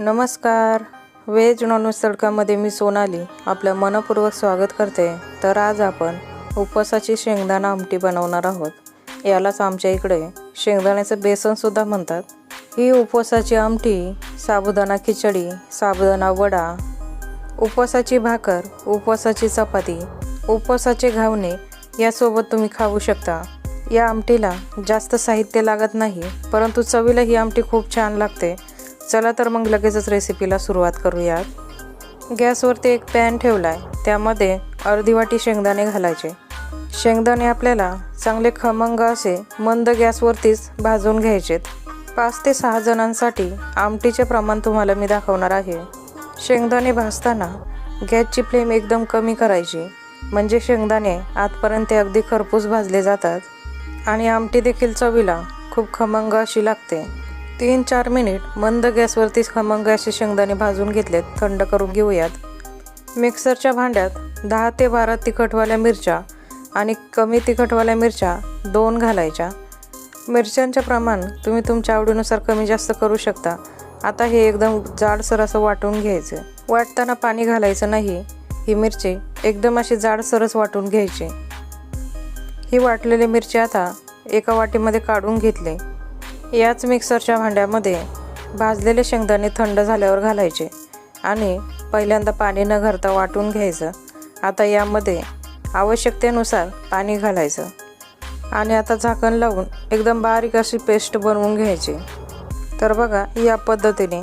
नमस्कार. Veg non veg तडकामध्ये मी सोनाली आपलं मनपूर्वक स्वागत करते. तर आज आपण उपवासाची शेंगदाणा आमटी बनवणार आहोत. यालाच आमच्या इकडे शेंगदाण्याचं बेसनसुद्धा म्हणतात. ही उपवासाची आमटी साबुदाणा खिचडी साबुदाणा वडा उपवासाची भाकर उपवासाची चपाती उपवासाचे घावणे यासोबत तुम्ही खाऊ शकता. या आमटीला जास्त साहित्य लागत नाही परंतु चवीला ही आमटी खूप छान लागते. चला तर मग लगेचच रेसिपीला सुरुवात करूयात. गॅसवरती एक पॅन ठेवला आहे त्यामध्ये अर्धी वाटी शेंगदाणे घालायचे. शेंगदाणे आपल्याला चांगले खमंग असे मंद गॅसवरतीच भाजून घ्यायचेत. पाच ते सहा जणांसाठी आमटीचे प्रमाण तुम्हाला मी दाखवणार आहे. शेंगदाणे भाजताना गॅसची फ्लेम एकदम कमी करायची. म्हणजे शेंगदाणे आतपर्यंत अगदी खरपूस भाजले जातात. आणि आमटी देखील चवीला खूप खमंग अशी लागते. तीन चार मिनिट मंद गॅसवरतीच खमंग असे शेंगदाणे भाजून घेतलेत थंड करून घेऊयात. मिक्सरच्या भांड्यात दहा ते बारा तिखटवाल्या मिरच्या आणि कमी तिखटवाल्या मिरच्या दोन घालायच्या. मिरच्यांचे प्रमाण तुम्ही तुमच्या आवडीनुसार कमी जास्त करू शकता. आता हे एकदम जाडसर असं वाटून घ्यायचं. वाटताना पाणी घालायचं नाही. ही मिरची एकदम अशी जाडसरच वाटून घ्यायची. ही वाटलेली मिरची आता एका वाटीमध्ये काढून घेतले. याच मिक्सरच्या भांड्यामध्ये भाजलेले शेंगदाणे थंड झाल्यावर घालायचे आणि पहिल्यांदा पाणी न घालता वाटून घ्यायचं. आता यामध्ये आवश्यकतेनुसार पाणी घालायचं आणि आता झाकण लावून एकदम बारीक अशी पेस्ट बनवून घ्यायची. तर बघा या पद्धतीने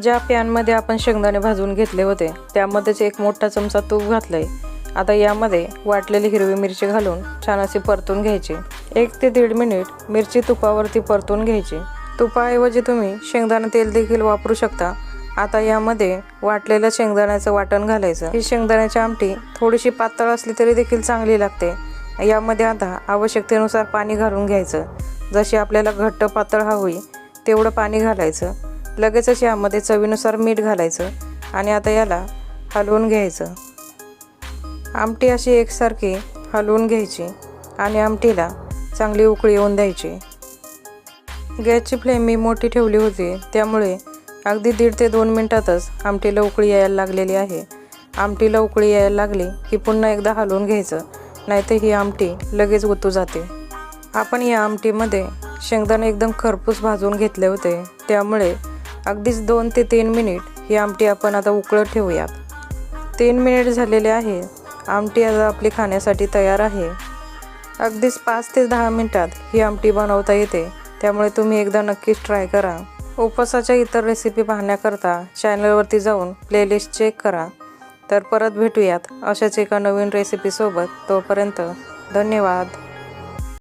ज्या पॅनमध्ये आपण शेंगदाणे भाजून घेतले होते त्यामध्येच एक मोठा चमचा तूप घातलं आहे आता यामध्ये वाटलेली हिरवी मिरची घालून छान अशी परतून घ्यायची. एक ते दीड मिनिट मिरची तुपावरती परतून घ्यायची. तुपाऐवजी तुम्ही शेंगदाणा तेल देखील वापरू शकता. आता यामध्ये वाटलेलं शेंगदाण्याचं वाटण घालायचं. ही शेंगदाण्याची आमटी थोडीशी पातळ असली तरी देखील चांगली लागते. यामध्ये आता आवश्यकतेनुसार पाणी घालून घ्यायचं. जशी आपल्याला घट्ट पातळ हवी तेवढं पाणी घालायचं. लगेचच यामध्ये चवीनुसार मीठ घालायचं आणि आता याला हलवून घ्यायचं. आमटी अशी एकसारखी हलवून घ्यायची आणि आमटीला चांगली उकळी येऊन द्यायची. गॅसची फ्लेम मी मोठी ठेवली होती त्यामुळे अगदी दीड ते दोन मिनटातच आमटीला उकळी यायला लागलेली आहे. आमटीला उकळी यायला लागली की पुन्हा एकदा हलवून घ्यायचं नाहीतर ही आमटी लगेच ओतू जाते. आपण या आमटीमध्ये शेंगदाणे एकदम खरपूस भाजून घेतले होते त्यामुळे अगदीच दोन ते तीन मिनिट ही आमटी आपण आता उकळत ठेवूयात. तीन मिनिट झालेले आहे. आमटी आता आपली खाण्यासाठी तयार आहे. अगदीच पाच ते दहा मिनटात ही आमटी बनवता येते. त्यामुळे तुम्ही एकदा नक्कीच ट्राय करा. उपवासाच्या इतर रेसिपी पाहण्याकरता चॅनलवरती जाऊन प्लेलिस्ट चेक करा. तर परत भेटूयात अशाच एका नवीन रेसिपीसोबत तोपर्यंत धन्यवाद.